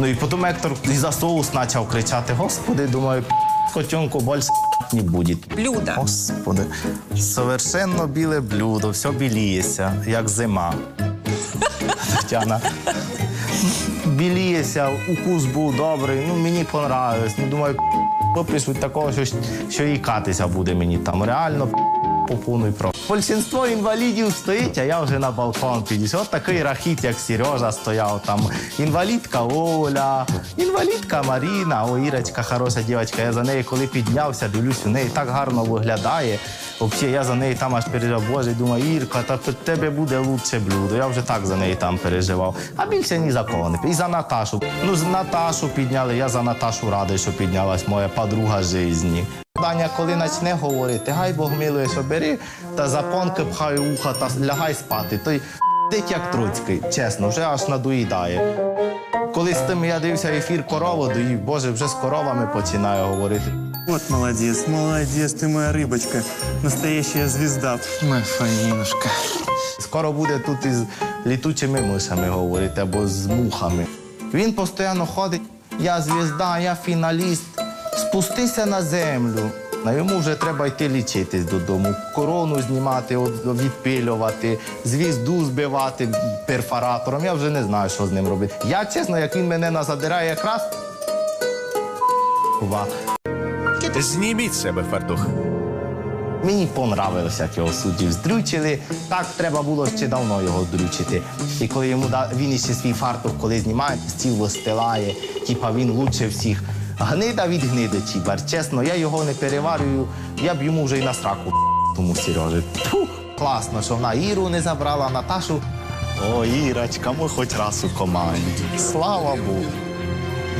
Ну і потім Ектор за соус почав кричати: Господи, думаю, котенку більше не буде. Блюда. Господи, совершенно біле блюдо, все біліється, як зима. Тетяна. Біліється, укус був добрий, ну мені понравилось. Ну, думаю, від такого, що, що і катися буде мені там. Реально попуну про. Більшинство інвалідів стоїть, а я вже на балкон підійшов. От такий рахіт, як Сережа стояв там. Інвалідка Оля, інвалідка Маріна, о, Ірочка, хороша дівчинка. Я за нею коли піднявся, дивлюсь, у неї так гарно виглядає. Взагалі, я за неї там аж переживав, боже, думаю, Ірка, та в тебе буде лучше блюдо. Я вже так за неї там переживав. А більше ні за кого не І за Наташу. Ну, з Наташу підняли, я за Наташу радий, що піднялась моя подруга житті. Даня, коли почне говорити, гай Бог милує, що бери, та запонки пхай у уха та лягай спати. Той дить як труцький, чесно, вже аж надоїдає. Коли з тим я дивився ефір корову, доїв, боже, вже з коровами починаю говорити. Вот молодец, молодец, ты моя рыбочка. Настоящая звезда. Моя Фаїнушка. Скоро буде тут із літучими мишами говорити або з мухами. Він постійно ходить, я звізда, я фіналіст. Спустися на землю. На йому вже треба йти лічитись додому, корону знімати, відпилювати, звізду збивати перфоратором. Я вже не знаю, що з ним робити. Я чесно, як він мене назадирає якраз. Ва. Зніміть себе фартух. Мені понравилося, як його суддів здрючили. Так треба було ще давно його здрючити. І коли йому да, він іще свій фартух, коли знімає, стіл вистилає, типа він лучше всіх. Гнида від гниди, бар. Чесно, я його не переварюю, я б йому вже й на страку тому Сережі. Класно, що вона Іру не забрала, Наташу. О, Ірочка, ми хоч раз у команді. Слава Богу.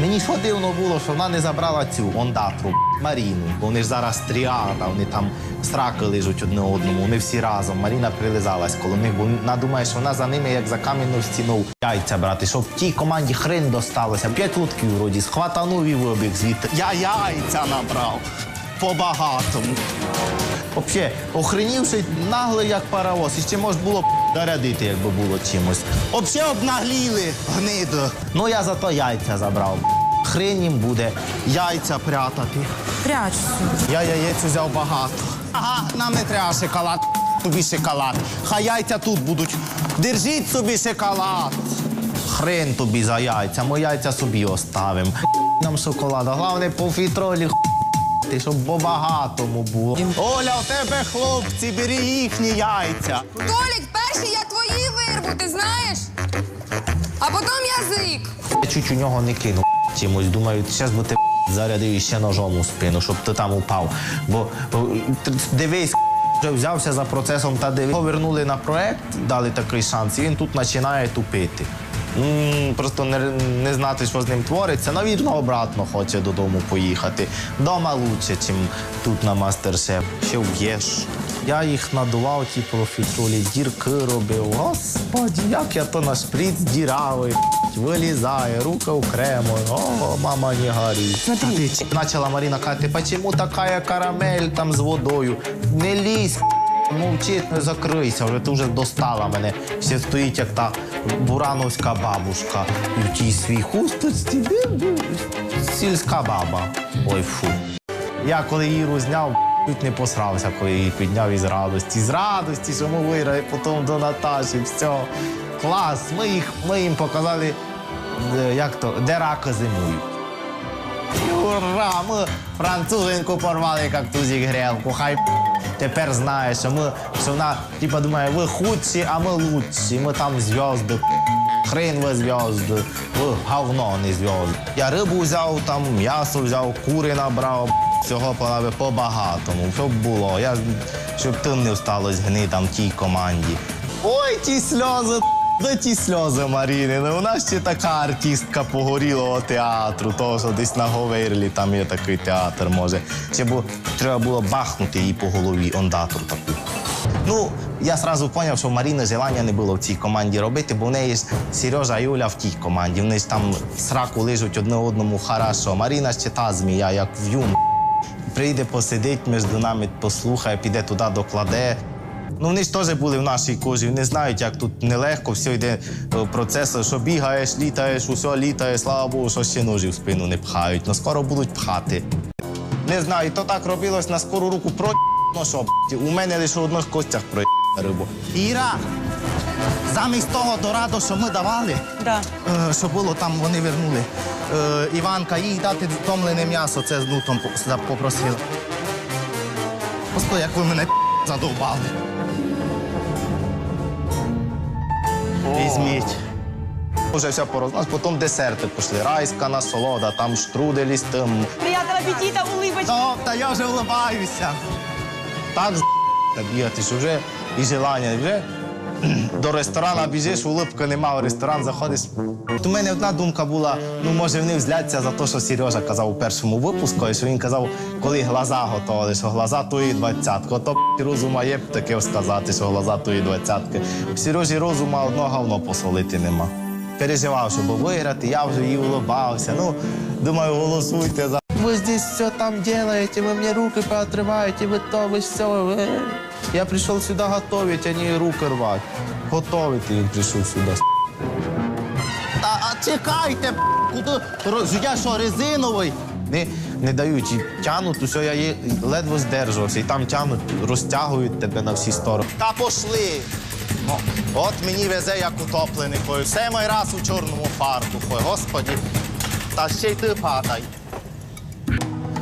Мені що дивно було, що вона не забрала цю ондатру Маріну. Бо вони ж зараз тріада, вони там сраки лижуть одне одному, вони всі разом. Маріна прилизалась коло них, бо вона думає, що вона за ними як за кам'яну стіну яйця брати, щоб тій команді хрен досталося. П'ять лутків вроді, схватанув і вибіг звідти. Я яйця набрав по-багатому. Взагалі, охренівши нагло, як паровоз. І ще можна було б зарядити, якби було чимось. Взагалі обнагліли гнидо. Ну я зато яйця забрав. Хрень їм буде яйця прятати. Прячься. Я яєць взяв багато. Ага, нам не треба шоколад, тобі шоколад. Хай яйця тут будуть. Держіть собі шоколад. Хрен тобі за яйця, ми яйця собі оставимо. Нам шоколада. Головне по фітролі ти, щоб по-багатому було. Оля, у тебе хлопці, бери їхні яйця. Толік, перші я твої вирву, ти знаєш? А потім язик. Я чуть у нього не кинув чимось. Думаю, зараз би ти зарядив ще ножом у спину, щоб ти там упав. Бо дивись, вже взявся за процесом та дивись. Його вернули на проект, дали такий шанс, і він тут починає тупити. Просто не, не знати, що з ним твориться. Навірно, обратно хоче додому поїхати. Дома лучше, ніж тут на мастер-шеф. Ще в'єш. Я їх надував, ті профітролі, дірки робив. Господі, як я то на шприц діравий. Вилізає, рука окремо. О, мама, не горить. Почала Маріна казати, почему така карамель там з водою? Не лізь. Мовчить, не закрийся, вже ти вже достала мене. Ще стоїть, як та бурановська бабушка. І в тій свій хусточці. Сільська баба. Ой, фу. Я коли Іру зняв, чуть не посрався, коли її підняв із радості. З радості, що ми виграли потім до Наташі. Все. Клас. Ми, їх, ми їм показали, е, як то, де раки зимують. Ура! Ми французинку порвали, як ту зігрелку. Хай тепер знає, що ми, що вона типа думає, ви худші, а ми лучші. Ми там зв'язки. Хрен ви зв'язки, ви говно не зв'язки. Я рибу взяв, там м'ясо взяв, кури набрав. Всього полави по-багатому, щоб було. Я, щоб тим не всталось гнидам тій команді. Ой, ті сльози. Де ті сльози Маріни? Ну, вона ще така артистка погорілого театру, того, що десь на Говерлі там є такий театр, може. Чи бо треба було бахнути її по голові, ондатру таку. Ну, я одразу зрозумів, що Маріни желання не було в цій команді робити, бо в неї ж Сережа і Юля в тій команді. Вони ж там сраку лижуть одне одному хорошо. Маріна ще та змія, як в юм. Прийде, посидить між нами, послухає, піде туди, докладе. Ну вони ж теж були в нашій кожі, вони знають, як тут нелегко, все йде е, процес, що бігаєш, літаєш, усе літає, слава Богу, що ще ножі в спину не пхають. Ну скоро будуть пхати. Не знаю, то так робилось на скору руку про ну що, у мене лише в одних костях про рибу. Іра, замість того дорадо, що ми давали, Да. е, що було там, вони вернули. Е, Іванка, їй дати томлене м'ясо, це ну, там по- попросила. Просто як ви мене задовбали. Візьміть. Уже все порозна, потім десерти пішли. Райська насолода, там штруделі з тим. Приятного апетита, улыбочки. Та, та я вже улибаюся. Так з бігати, що вже і желання, вже до ресторана біжиш, улипки нема, в ресторан заходиш. У мене одна думка була: ну може вони взляться за те, що Сережа казав у першому випуску, що він казав, коли глаза готували, що глаза тої двадцятки. Ото б, розума є б таке сказати, що глаза тої двадцятки. У Сережі розума одного говно посолити нема. Переживав, щоб виграти, я вже їй улыбався. Ну, думаю, голосуйте за. Ви здесь все там делаете, вы мне руки поотрываете, вы то, вы все. Вы... Я пришел сюда готовить, а не руки рвать. Готовить він прийшов сюди. Та, а чекайте, куди? Я що, резиновий? Не, не дають і тянуть, усе я ледве здержувався. І там тянуть, розтягують тебе на всі сторони. Та пошли. О, От мені везе як утоплений. Ой, Все мій раз у чорному фарбу. Ой, Господі. Та ще й ти падай.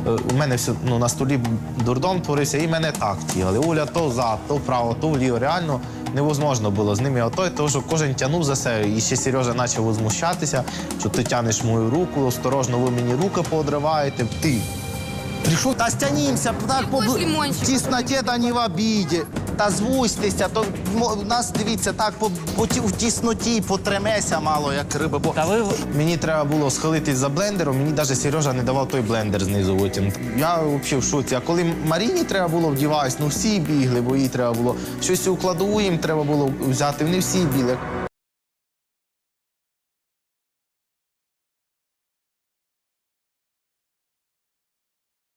Е, У мене все ну, на столі дурдом творився, і мене так тягали. Уля то за, то вправо, то вліво. Реально невозможно було з ними. отой, тому що кожен тягнув за себе. І ще Сережа почав возмущатися, що ти тянеш мою руку, осторожно, ви мені руки поодриваєте. Ти. Прийшов, та стянімся, так по Хочеш в тісноті та не в обіді. Та звустися, то мо- нас дивіться так по, по ті- в тісноті потремеся мало, як риби. Бо Та ви Мені треба було схилитись за блендером, мені навіть Сережа не давав той блендер знизу витягнути. Я взагалі в шоці. А коли Маріні треба було вдіватись, ну всі бігли, бо їй треба було щось у кладову їм треба було взяти. Вони всі бігли.